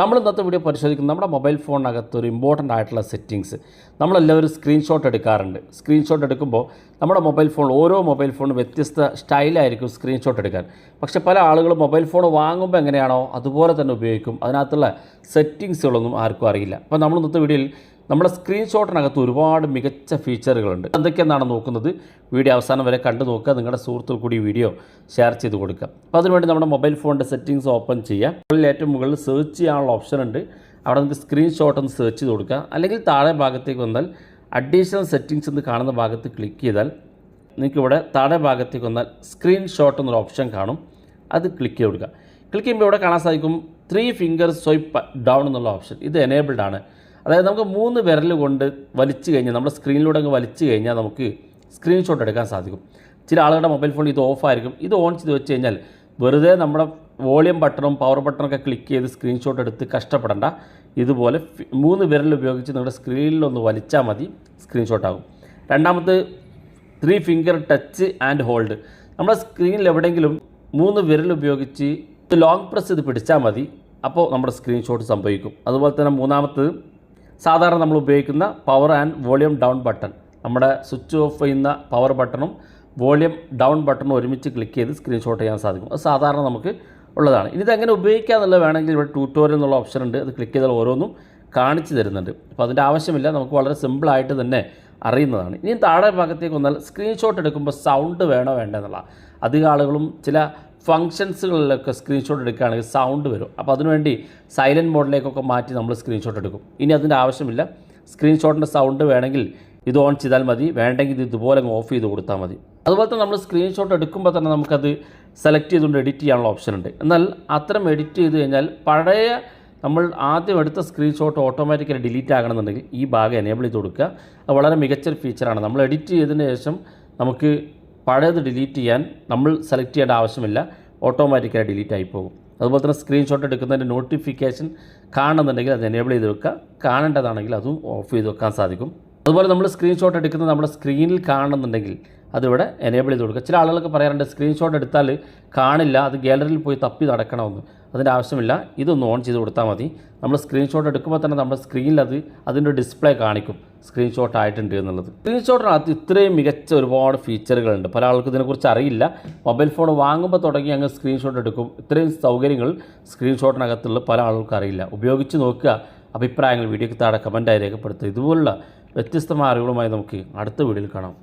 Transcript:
നമ്മൾ ഇന്നത്തെ വീഡിയോ പരിശോധിക്കുന്നത് നമ്മുടെ മൊബൈൽ ഫോണിനകത്ത് ഒരു ഇമ്പോർട്ടന്റ് ആയിട്ടുള്ള സെറ്റിങ്സ് നമ്മളെല്ലാവരും സ്ക്രീൻഷോട്ട് എടുക്കാറുണ്ട്. സ്ക്രീൻഷോട്ട് എടുക്കുമ്പോൾ നമ്മുടെ മൊബൈൽ ഫോൺ ഓരോ മൊബൈൽ ഫോണും വ്യത്യസ്ത സ്റ്റൈലായിരിക്കും സ്ക്രീൻഷോട്ട് എടുക്കാൻ. പക്ഷേ പല ആളുകളും മൊബൈൽ ഫോൺ വാങ്ങുമ്പോൾ എങ്ങനെയാണോ അതുപോലെ തന്നെ ഉപയോഗിക്കും. അതിനകത്തുള്ള സെറ്റിങ്സുകളൊന്നും ആർക്കും അറിയില്ല. അപ്പോൾ നമ്മൾ ഇന്നത്തെ വീഡിയോയിൽ നമ്മുടെ സ്ക്രീൻഷോട്ടിനകത്ത് ഒരുപാട് മികച്ച ഫീച്ചറുകളുണ്ട് എന്തൊക്കെയെന്നാണ് നോക്കുന്നത്? വീഡിയോ അവസാനം വരെ കണ്ടു നോക്കുക. നിങ്ങളുടെ സുഹൃത്തുക്കൾ കൂടി വീഡിയോ ഷെയർ ചെയ്ത് കൊടുക്കുക. അപ്പോൾ അതിനുവേണ്ടി നമ്മുടെ മൊബൈൽ ഫോണിന്റെ സെറ്റിങ്സ് ഓപ്പൺ ചെയ്യുക. മുകളിൽ ഏറ്റവും മുകളിൽ സെർച്ച് ചെയ്യാനുള്ള ഓപ്ഷൻ ഉണ്ട്. അവിടെ നമുക്ക് സ്ക്രീൻഷോട്ട് ഒന്ന് സെർച്ച് ചെയ്ത് കൊടുക്കുക. അല്ലെങ്കിൽ താഴെ ഭാഗത്തേക്ക് വന്നാൽ അഡീഷണൽ സെറ്റിങ്സ് എന്ന് കാണുന്ന ഭാഗത്ത് ക്ലിക്ക് ചെയ്താൽ നിങ്ങൾക്കിവിടെ താഴെ ഭാഗത്തേക്ക് വന്നാൽ സ്ക്രീൻഷോട്ട് എന്നൊരു ഓപ്ഷൻ കാണും. അത് ക്ലിക്ക് ചെയ്ത് കൊടുക്കുക. ക്ലിക്ക് ചെയ്യുമ്പോൾ ഇവിടെ കാണാൻ സാധിക്കും ത്രീ ഫിംഗർ സ്വൈപ്പ് ഡൗൺ എന്നുള്ള ഓപ്ഷൻ ഇത് എനേബിൾഡ് ആണ്. അതായത് നമുക്ക് മൂന്ന് വിരൽ കൊണ്ട് വലിച്ചു കഴിഞ്ഞാൽ നമ്മുടെ സ്ക്രീനിലൂടെ അങ്ങ് വലിച്ചു കഴിഞ്ഞാൽ നമുക്ക് സ്ക്രീൻഷോട്ട് എടുക്കാൻ സാധിക്കും. ചില ആളുകളുടെ മൊബൈൽ ഫോൺ ഇത് ഓഫായിരിക്കും ഇത് ഓൺ ചെയ്ത് വെച്ച് കഴിഞ്ഞാൽ വെറുതെ നമ്മുടെ വോളിയം ബട്ടണും പവർ ബട്ടണൊക്കെ ക്ലിക്ക് ചെയ്ത് സ്ക്രീൻഷോട്ട് എടുത്ത് കഷ്ടപ്പെടേണ്ട. ഇതുപോലെ മൂന്ന് വിരൽ ഉപയോഗിച്ച് നിങ്ങളുടെ സ്ക്രീനിലൊന്ന് വലിച്ചാൽ മതി സ്ക്രീൻഷോട്ട് ആകും. രണ്ടാമത് three finger touch and hold നമ്മുടെ സ്ക്രീനിൽ എവിടെയെങ്കിലും മൂന്ന് വിരൽ ഉപയോഗിച്ച് ലോങ് പ്രസ് ഇത് പിടിച്ചാൽ മതി. അപ്പോൾ നമ്മുടെ സ്ക്രീൻഷോട്ട് സംഭവിക്കും. അതുപോലെ തന്നെ മൂന്നാമത്തത് സാധാരണ നമ്മൾ ഉപയോഗിക്കുന്ന power and volume down button നമ്മുടെ സ്വിച്ച് ഓഫ് ചെയ്യുന്ന പവർ ബട്ടണും വോളിയം ഡൗൺ ബട്ടണും ഒരുമിച്ച് ക്ലിക്ക് ചെയ്ത് സ്ക്രീൻഷോട്ട് ചെയ്യാൻ സാധിക്കും. അത് സാധാരണ നമുക്ക് ഉള്ളതാണ്. ഇനി ഇതെങ്ങനെ ഉപയോഗിക്കുക എന്നുള്ളത് വേണമെങ്കിൽ ഇവിടെ ട്യൂട്ടോറിയൽ എന്നുള്ള ഓപ്ഷൻ ഉണ്ട്. അത് ക്ലിക്ക് ചെയ്താൽ ഓരോന്നും കാണിച്ചു തരുന്നുണ്ട്. അപ്പോൾ അതിന്റെ ആവശ്യമില്ല. നമുക്ക് വളരെ സിമ്പിളായിട്ട് തന്നെ അറിയുന്നതാണ്. ഇനി താഴെ ഭാഗത്തേക്ക് വന്നാൽ സ്ക്രീൻഷോട്ട് എടുക്കുമ്പോൾ സൗണ്ട് വേണോ വേണ്ട എന്നുള്ള അധികം ആളുകളും ചില ഫങ്ഷൻസുകളിലൊക്കെ സ്ക്രീൻഷോട്ട് എടുക്കുകയാണെങ്കിൽ സൗണ്ട് വരും. അപ്പോൾ അതിനുവേണ്ടി സൈലന്റ് മോഡിലേക്കൊക്കെ മാറ്റി നമ്മൾ സ്ക്രീൻഷോട്ട് എടുക്കും. ഇനി അതിന്റെ ആവശ്യമില്ല. സ്ക്രീൻഷോട്ടിന്റെ സൗണ്ട് വേണമെങ്കിൽ ഇത് ഓൺ ചെയ്താൽ മതി. വേണ്ടെങ്കിൽ ഇത് ഇതുപോലെ ഓഫ് ചെയ്ത് കൊടുത്താൽ മതി. അതുപോലെ തന്നെ നമ്മൾ സ്ക്രീൻഷോട്ട് എടുക്കുമ്പോൾ തന്നെ നമുക്കത് സെലക്ട് ചെയ്തുകൊണ്ട് എഡിറ്റ് ചെയ്യാനുള്ള ഓപ്ഷൻ ഉണ്ട്. എന്നാൽ അത്തരം എഡിറ്റ് ചെയ്ത് കഴിഞ്ഞാൽ പഴയ നമ്മൾ ആദ്യം എടുത്ത സ്ക്രീൻഷോട്ട് ഓട്ടോമാറ്റിക്കലി ഡിലീറ്റ് ആകണമെന്നുണ്ടെങ്കിൽ ഈ ഭാഗം എനേബിൾ ചെയ്ത് കൊടുക്കുക. അത് വളരെ മികച്ചൊരു ഫീച്ചറാണ് നമ്മൾ എഡിറ്റ് ചെയ്തതിന് ശേഷം നമുക്ക് പഴയത് ഡിലീറ്റ് ചെയ്യാൻ നമ്മൾ സെലക്ട് ചെയ്യേണ്ട ആവശ്യമില്ല. ഓട്ടോമാറ്റിക്കായി ഡിലീറ്റ് ആയി പോകും അതുപോലെ തന്നെ സ്ക്രീൻഷോട്ട് എടുക്കുന്നതിന്റെ നോട്ടിഫിക്കേഷൻ കാണുന്നുണ്ടെങ്കിൽ അത് എനേബിൾ ചെയ്ത് വെക്കുക. കാണേണ്ടതാണെങ്കിൽ അതും ഓഫ് ചെയ്ത് വെക്കാൻ സാധിക്കും. അതുപോലെ നമ്മൾ സ്ക്രീൻഷോട്ട് എടുക്കുന്നത് നമ്മുടെ സ്ക്രീനിൽ കാണുന്നുണ്ടെങ്കിൽ അതിവിടെ എനേബിൾ ചെയ്ത് കൊടുക്കുക. ചില ആളുകൾക്ക് പറയാറുണ്ട് സ്ക്രീൻഷോട്ട് എടുത്താൽ കാണില്ല അത് ഗാലറിയിൽ പോയി തപ്പി നടക്കണമെന്ന്. അതിന്റെ ആവശ്യമില്ല ഇതൊന്ന് ഓൺ ചെയ്ത് കൊടുത്താൽ മതി. നമ്മൾ സ്ക്രീൻഷോട്ട് എടുക്കുമ്പോൾ തന്നെ നമ്മുടെ സ്ക്രീനിൽ അത് അതിന്റെ ഡിസ്പ്ലേ കാണിക്കും സ്ക്രീൻഷോട്ട് ആയിട്ടുണ്ട് എന്നുള്ളത്. സ്ക്രീൻഷോട്ടിനകത്ത് ഇത്രയും മികച്ച ഒരുപാട് ഫീച്ചറുകളുണ്ട് പല ആൾക്കും ഇതിനെക്കുറിച്ച് അറിയില്ല. മൊബൈൽ ഫോൺ വാങ്ങുമ്പോൾ തുടങ്ങി അങ്ങ് സ്ക്രീൻഷോട്ട് എടുക്കും. ഇത്രയും സൗകര്യങ്ങൾ സ്ക്രീൻഷോട്ടിനകത്തുള്ള പല ആളുകൾക്കും അറിയില്ല. ഉപയോഗിച്ച് നോക്കുക അഭിപ്രായങ്ങൾ വീഡിയോക്ക് താഴെ കമന്റായി രേഖപ്പെടുത്തുക. ഇതുപോലുള്ള വ്യത്യസ്തമായ അറിവുകളുമായി നമുക്ക് അടുത്ത വീഡിയോയിൽ കാണാം.